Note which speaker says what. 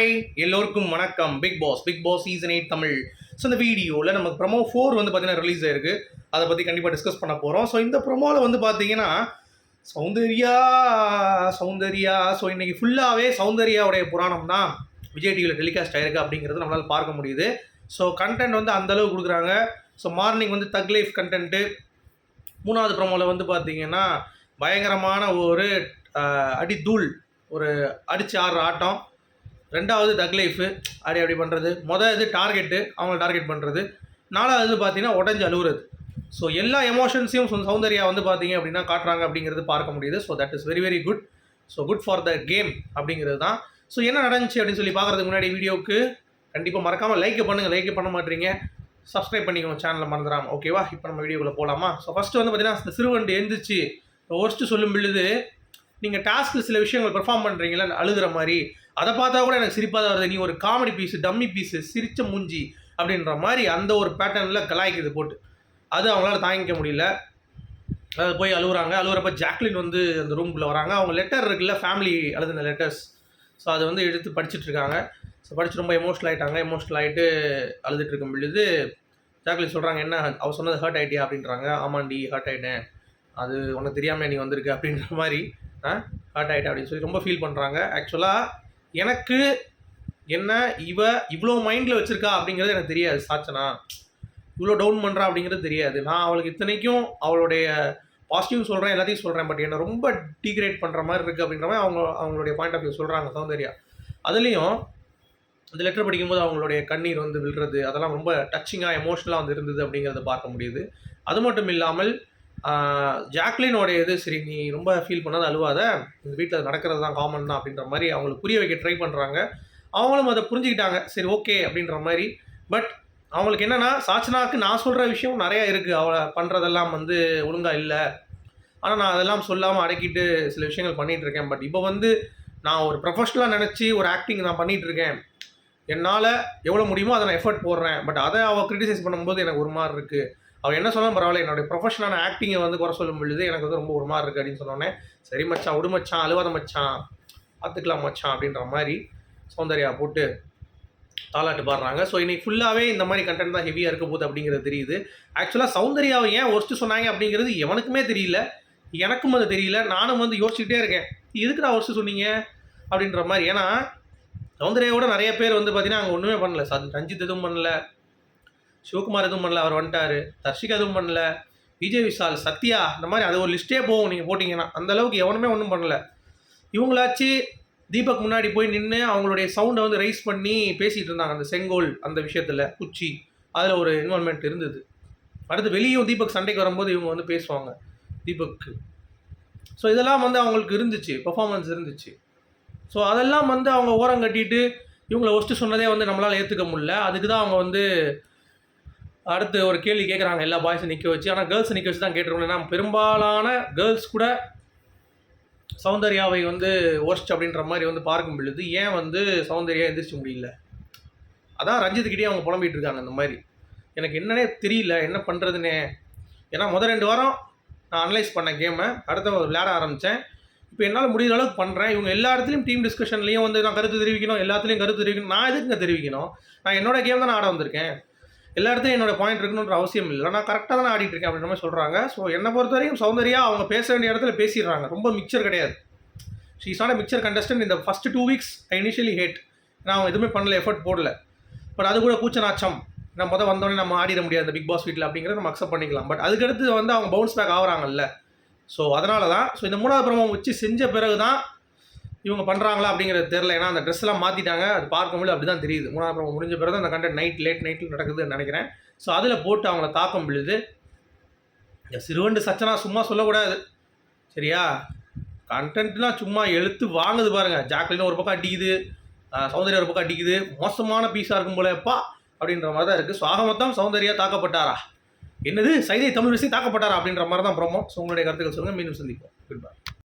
Speaker 1: Hi எல்லோருக்கும் வணக்கம். Bigg Boss Bigg Boss season eight Tamil. So இந்த வீடியோவில் நமக்கு ப்ரமோ ஃபோர் வந்து பார்த்தீங்கன்னா ரிலீஸ் ஆயிருக்கு. அதை பற்றி கண்டிப்பாக டிஸ்கஸ் பண்ண போகிறோம் ஸோ இந்த ப்ரமோவில் வந்து பார்த்தீங்கன்னா சௌந்தர்யா சௌந்தர்யா. ஸோ இன்றைக்கி ஃபுல்லாகவே சௌந்தர்யாவுடைய புராணம் தான் விஜய் டிவியில் டெலிகாஸ்ட் ஆயிருக்கு அப்படிங்கிறது நம்மளால் பார்க்க முடியுது. ஸோ கண்டென்ட் வந்து அந்தளவு கொடுக்குறாங்க. ஸோ மார்னிங் வந்து தக் லைஃப் கண்டென்ட்டு மூணாவது ப்ரமோவில் வந்து பார்த்தீங்கன்னா பயங்கரமான ஒரு அடி அடித்தூள் ஒரு அடிச்சு ஆடுற ஆட்டம். ரெண்டாவது டக் லைஃபு அப்படி அப்படி பண்ணுறது மொதல் இது டார்கெட்டு அவங்கள டார்கெட் பண்ணுறது நாலாவது பார்த்தீங்கன்னா உடஞ்சி அழுகுறது ஸோ எல்லா எமோஷன்ஸையும் சௌந்தர்யா வந்து பார்த்தீங்க அப்படின்னா காட்டுறாங்க அப்படிங்கிறது பார்க்க முடியுது. So that is very very good so good for the game அப்படிங்கிறது தான். ஸோ என்ன நடந்துச்சு அப்படின்னு சொல்லி பார்க்குறதுக்கு முன்னாடி வீடியோவுக்கு கண்டிப்பாக மறக்காமல் லைக் பண்ணுங்கள் லைக் பண்ண மாட்டீங்க. சப்ஸ்கிரைப் பண்ணிக்கோங்க சேனலில் மறந்துடாம. ஓகேவா இப்போ நம்ம வீடியோக்குள்ளே போகலாமா ஸோ ஃபஸ்ட்டு வந்து பார்த்தீங்கன்னா இந்த சிறுவண்டு எழுந்துச்சு. ஒர்ஸ்ட்டு சொல்லும் பொழுது நீங்கள் டாஸ்க்கு சில விஷயங்கள் பெர்ஃபார்ம் பண்ணுறீங்களா அழுகிற மாதிரி. அதை பார்த்தா கூட எனக்கு சிரிப்பாக தான் வருது. நீ ஒரு காமெடி பீஸு டம்மி பீஸு சிரிச்ச மூஞ்சி அப்படின்ற மாதிரி அந்த ஒரு பேட்டர்னில் கலாய்க்குது போட்டு. அது அவங்களால தாங்கிக்க முடியல. அது போய் அழுகுறாங்க அழுகுறப்ப ஜாக்லின் வந்து அந்த ரூம்குள்ளே வராங்க. அவங்க லெட்டர் இருக்குல்ல ஃபேமிலி எழுதின லெட்டர்ஸ் ஸோ அதை வந்து எடுத்து படிச்சுட்ருக்காங்க ஸோ படித்து ரொம்ப எமோஷனல் ஆகிட்டாங்க எமோஷனல் ஆகிட்டு அழுதுட்டு இருக்கும் பொழுது ஜாக்லின் சொல்கிறாங்க என்ன? அவள் சொன்னது ஹர்ட் ஆகிட்டியா அப்படின்றாங்க. ஆமாண்டி ஹர்ட் ஆகிட்டேன் அது உனக்கு தெரியாமல் நீ வந்திருக்க. அப்படின்ற மாதிரி ஹர்ட் ஆகிட்டேன் அப்படின்னு சொல்லி ரொம்ப ஃபீல் பண்ணுறாங்க ஆக்சுவலாக எனக்கு என்ன இவ இவ்வளோ மைண்டில் வச்சுருக்கா அப்படிங்கிறது எனக்கு தெரியாது சாச்சனா. இவ்வளோ டவுன் பண்ணுறா அப்படிங்கிறது தெரியாது. நான் அவளுக்கு இத்தனைக்கும் அவளுடைய பாசிட்டிவ் சொல்கிறேன் எல்லாத்தையும் சொல்கிறேன் பட் என்னை ரொம்ப டீக்ரேட் பண்ணுற மாதிரி இருக்குது அப்படின்ற மாதிரி அவங்க அவங்களுடைய பாயிண்ட் ஆஃப் வியூ சொல்கிறாங்க சௌந்தர்யா. அதுலேயும் அந்த லெட்டர் படிக்கும்போது அவங்களுடைய கண்ணீர் வந்து விழுறது அதெல்லாம் ரொம்ப டச்சிங்காக எமோஷ்னலாக வந்து இருந்தது அப்படிங்கிறத பார்க்க முடியுது. அது மட்டும் இல்லாமல் ஜாக்லினோடைய இது சரி நீ ரொம்ப ஃபீல் பண்ணாத அழுவாத. இந்த வீட்டில் நடக்கிறது தான் காமன் தான் அப்படின்ற மாதிரி அவங்களுக்கு புரிய வைக்க ட்ரை பண்ணுறாங்க அவங்களும் அதை புரிஞ்சுக்கிட்டாங்க. சரி ஓகே அப்படின்ற மாதிரி. பட் அவங்களுக்கு என்னென்னா சாச்சனாக்கு நான் சொல்கிற விஷயம் நிறையா இருக்குது அவளை பண்ணுறதெல்லாம் வந்து ஒழுங்காக இல்லை. ஆனால் நான் அதெல்லாம் சொல்லாமல் அடக்கிட்டு சில விஷயங்கள் பண்ணிகிட்ருக்கேன் பட் இப்போ வந்து நான் ஒரு ப்ரொஃபஷனலாக நினச்சி ஒரு ஆக்டிங் நான் பண்ணிகிட்ருக்கேன் என்னால் எவ்வளோ முடியுமோ அதை நான் எஃபர்ட் போடுறேன். பட் அதை அவள் க்ரிட்டிசைஸ் பண்ணும்போது எனக்கு ஒரு மாதிரி இருக்குது அவள் என்ன சொன்னாலும் பரவாயில்ல என்னுடைய ப்ரொஃபஷனான ஆக்டிங்கை வந்து குறை சொல்லும் பொழுது எனக்கு வந்து ரொம்ப ஒரு மாதிரி இருக்குது அப்படின்னு சொன்னோன்னே சரி மச்சான் விடு மச்சான் அழுவாத மச்சான் பார்த்துக்கலாம் மச்சான் அப்படின்ற மாதிரி சௌந்தர்யா போட்டு தாலாட்டு பாடுறாங்க. ஸோ இன்னைக்கு ஃபுல்லாகவே இந்த மாதிரி கண்டென்ட் தான் ஹெவியாக இருக்க போகுது அப்படிங்கிறது தெரியுது. ஆக்சுவலாக சௌந்தர்யாவை ஏன் ஒர்ஸ்ட்டு சொன்னாங்க அப்படிங்கிறது எவனுக்குமே தெரியல. எனக்கும் அது தெரியல. நானும் வந்து யோசிச்சுக்கிட்டே இருக்கேன். எதுக்கு நான் ஒர்ஸ்ட்டு சொன்னீங்க? அப்படின்ற மாதிரி. ஏன்னா சௌந்தர்யாவோட நிறைய பேர் வந்து பார்த்தீங்கன்னா அங்கே ஒன்றுமே பண்ணல. சத் ரஞ்சித் எதுவும் பண்ணல. சிவகுமார் எதுவும் பண்ணல அவர் வந்துட்டாரு. தர்ஷிகா எதுவும் பண்ணல. விஜய் விஷால் சத்யா இந்த மாதிரி அது ஒரு லிஸ்ட்டே போகும் நீங்கள் போட்டிங்கன்னா. அந்த அளவுக்கு எவனுமே ஒன்றும் பண்ணல. இவங்களாச்சு தீபக் முன்னாடி போய் நின்று அவங்களுடைய சவுண்டை வந்து ரைஸ் பண்ணி பேசிகிட்டு இருந்தாங்க. அந்த செங்கோல் அந்த விஷயத்தில் குச்சி அதில் ஒரு இன்வால்மெண்ட் இருந்தது. அடுத்து வெளியும் தீபக் சண்டைக்கு வரும்போது இவங்க வந்து பேசுவாங்க தீபக்கு. ஸோ இதெல்லாம் வந்து அவங்களுக்கு இருந்துச்சு பர்ஃபாமன்ஸ் இருந்துச்சு. ஸோ அதெல்லாம் வந்து அவங்க ஓரம் கட்டிட்டு இவங்களை ஒஸ்ட்டு சொன்னதே வந்து நம்மளால் ஏற்றுக்க முடியல. அதுக்கு தான் அவங்க வந்து அடுத்து ஒரு கேள்வி கேட்குறாங்க எல்லா பாய்ஸும் நிற்க வச்சு. ஆனால் கேர்ள்ஸ் நிற்க வச்சு தான் கேட்டுருக்கோம். ஏன்னா பெரும்பாலான கேர்ள்ஸ் கூட சௌந்தர்யாவை வந்து ஒர்ஸ்ட் அப்படின்ற மாதிரி வந்து பார்க்கும் பொழுது ஏன் வந்து சௌந்தர்யா எந்திரிச்சு முடியல? அதான் ரஞ்சித்துக்கிட்டே அவங்க புலம்பிகிட்டு இருக்காங்க இந்த மாதிரி. எனக்கு என்னன்னே தெரியல. என்ன பண்ணுறதுனே ஏன்னா முதல் ரெண்டு வாரம் நான் அனலைஸ் பண்ண கேமை அடுத்த விளையாட ஆரம்பித்தேன் இப்போ என்னால் முடிஞ்ச அளவுக்கு பண்ணுறேன் இவங்க எல்லா இடத்துலையும் டீம் டிஸ்கஷன்லையும் வந்து நான் கருத்து தெரிவிக்கணும் எல்லாத்துலேயும் கருத்து தெரிவிக்கணும். நான் எதுக்குங்க தெரிவிக்கணும்? நான் என்னோட கேம் தான் நான் ஆட வந்திருக்கேன். எல்லா இடத்துலையும் என்னோட பாயிண்ட் இருக்கணுன்ற அவசியம் இல்லை. நான் கரெக்டாக தான் ஆடிட்டு இருக்கேன் அப்படின்ற மாதிரி சொல்கிறாங்க ஸோ என்னை பொறுத்த வரைக்கும் சௌந்தர்யா அவங்க பேச வேண்டிய இடத்துல பேசிடுறாங்க. ரொம்ப மிக்சர் கிடையாது. So is not mixture contestant இந்த first two weeks I initially hate நான் அவங்க எதுவுமே பண்ணல எஃபர்ட் போடல. பட் அது கூட கூச்சநாச்சம். நம்ம முதல் வந்தோடனே நம்ம ஆடிட முடியாது அந்த பிக் பாஸ் வீட்டில் அப்படிங்கிறத நம்ம அக்செப்ட் பண்ணிக்கலாம். பட் அதுக்கடுத்து வந்து அவங்க பவுன்ஸ் பேக் ஆகுறாங்கல்ல. ஸோ அதனால தான் ஸோ இந்த மூணாவது பிரமம் வச்சு செஞ்ச பிறகு தான் இவங்க பண்ணுறாங்களா அப்படிங்கிறது தெரில ஏன்னா அந்த ட்ரெஸ்லாம் மாற்றிட்டாங்க அது பார்க்கும்போது அப்படி தான் தெரியுது. மூணாவது பிரமம் முடிஞ்ச பிறகு அந்த கண்டென்ட் நைட் லேட் நைட்டில் நடக்குதுன்னு நினைக்கிறேன். ஸோ அதில் போட்டு அவங்கள தாக்கம் விழுது இந்த சிறுவண்டு சச்சனா சும்மா சொல்லக்கூடாது. சரியா? கண்டென்ட்லாம் சும்மா எழுத்து வாங்குது பாருங்கள் ஜாக்லின் ஒரு பக்கம் அடிக்குது. சௌந்தர்யா ஒரு பக்கம் அடிக்குது. மோசமான பீஸாக இருக்கும் போலப்பா அப்படின்ற மாதிரி தான் இருக்குது ஸோ ஆக மொத்தம் சௌந்தர்யா தாக்கப்பட்டாரா? என்னது? சைதை தமிழ் விஷயம் தாக்கப்பட்டாரா அப்படின்ற மாதிரி தான் ப்ரோமோ ஸோ உங்களுடைய கருத்துக்கள் சொல்லுங்கள் மீண்டும் சந்திப்போம். Good bye